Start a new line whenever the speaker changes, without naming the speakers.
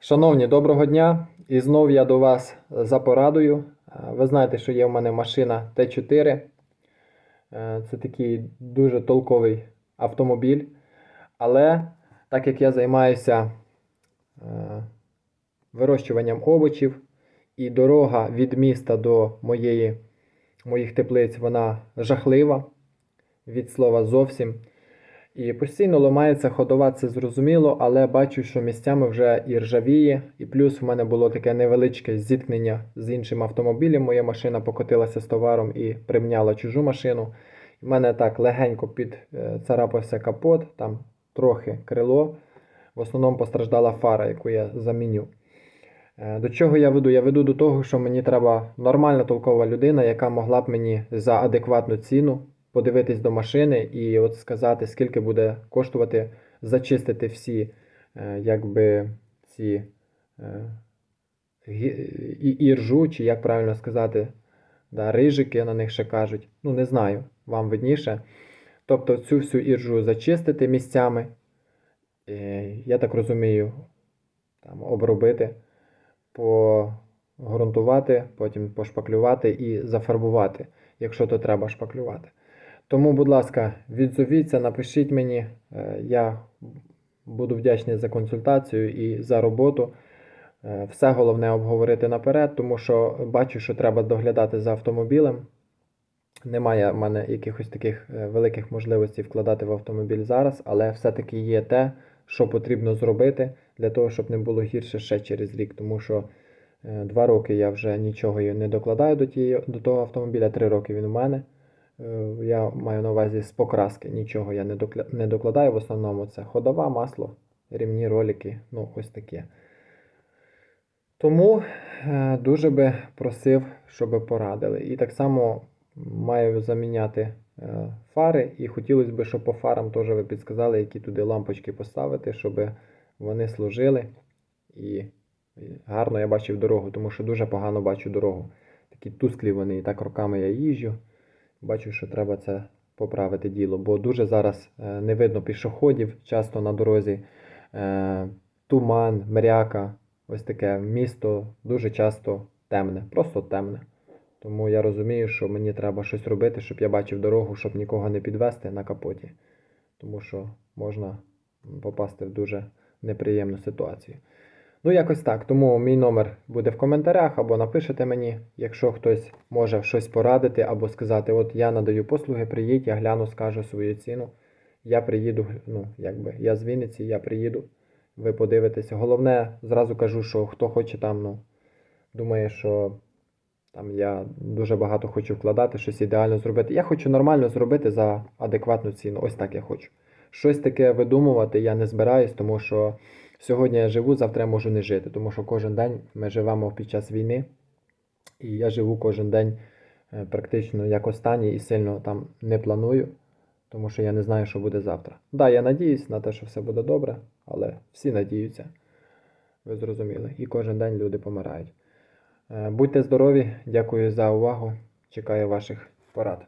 Шановні, доброго дня! І знов я до вас за порадою. Е, Ви знаєте, що є в мене машина Т4. Е, Це такий дуже толковий автомобіль. Але так як я займаюся е, вирощуванням овочів, і дорога від міста до моєї, моїх теплиць вона жахлива, від слова зовсім. І постійно ламається ходова, це зрозуміло, але бачу, що місцями вже і ржавіє. І плюс в мене було таке невеличке зіткнення з іншим автомобілем. Моя машина покотилася з товаром і примняла чужу машину. У мене так легенько підцарапався капот, там трохи крило. В основному постраждала фара, яку я заміню. Е, До чого я веду? Я веду до того, що мені треба нормальна толкова людина, яка могла б мені за адекватну ціну подивитись до машини і от сказати, скільки буде коштувати зачистити всі, е, якби ці е, гі- і, іржу, чи як правильно сказати, да, рижики на них ще кажуть. Ну, не знаю, вам видніше. Тобто цю всю іржу зачистити місцями, е, я так розумію, там, обробити, погрунтувати, потім пошпаклювати і зафарбувати, якщо то треба шпаклювати. Тому, будь ласка, відзовіться, напишіть мені, е, я буду вдячний за консультацію і за роботу. Е, Все головне обговорити наперед, тому що бачу, що треба доглядати за автомобілем. Немає в мене якихось таких е, великих можливостей вкладати в автомобіль зараз, але все-таки є те, що потрібно зробити для того, щоб не було гірше ще через рік. Тому що два роки я вже нічого не докладаю до, тієї, до того автомобіля, три роки він у мене. Е, Я маю на увазі з покраски, нічого я не, докладаю. В основному це ходова, масло, рівні ролики, ну ось таке. Тому е, дуже би просив, щоб порадили. І так само маю заміняти е, фари, і хотілося б, щоб по фарам теж ви підсказали, які туди лампочки поставити, щоб вони служили. І, і гарно я бачив дорогу, тому що дуже погано бачу дорогу. Такі тусклі вони, і так роками я їжджу. Бачу, що треба це поправити діло, бо дуже зараз е, не видно пішоходів часто на дорозі. Е, Туман, мряка, ось таке місто дуже часто темне, просто темне. Тому я розумію, що мені треба щось робити, щоб я бачив дорогу, щоб нікого не підвести на капоті. Тому що можна попасти в дуже неприємну ситуацію. Ну, якось так. Тому мій номер буде в коментарях або напишете мені, якщо хтось може щось порадити, або сказати, от я надаю послуги, приїдь, я гляну, скажу свою ціну. Я приїду, ну, якби я з Вінниці, я приїду, ви подивитеся. Головне, зразу кажу, що хто хоче там, ну, думає, що там я дуже багато хочу вкладати, щось ідеально зробити. Я хочу нормально зробити за адекватну ціну. Ось так я хочу. Щось таке видумувати я не збираюсь, тому що сьогодні я живу, завтра я можу не жити, тому що кожен день ми живемо під час війни, і я живу кожен день е, практично як останній і сильно там не планую, тому що я не знаю, що буде завтра. Так, да, я надіюсь на те, що все буде добре, але всі надіються. Ви зрозуміли. І кожен день люди помирають. Е, Будьте здорові, дякую за увагу. Чекаю ваших порад.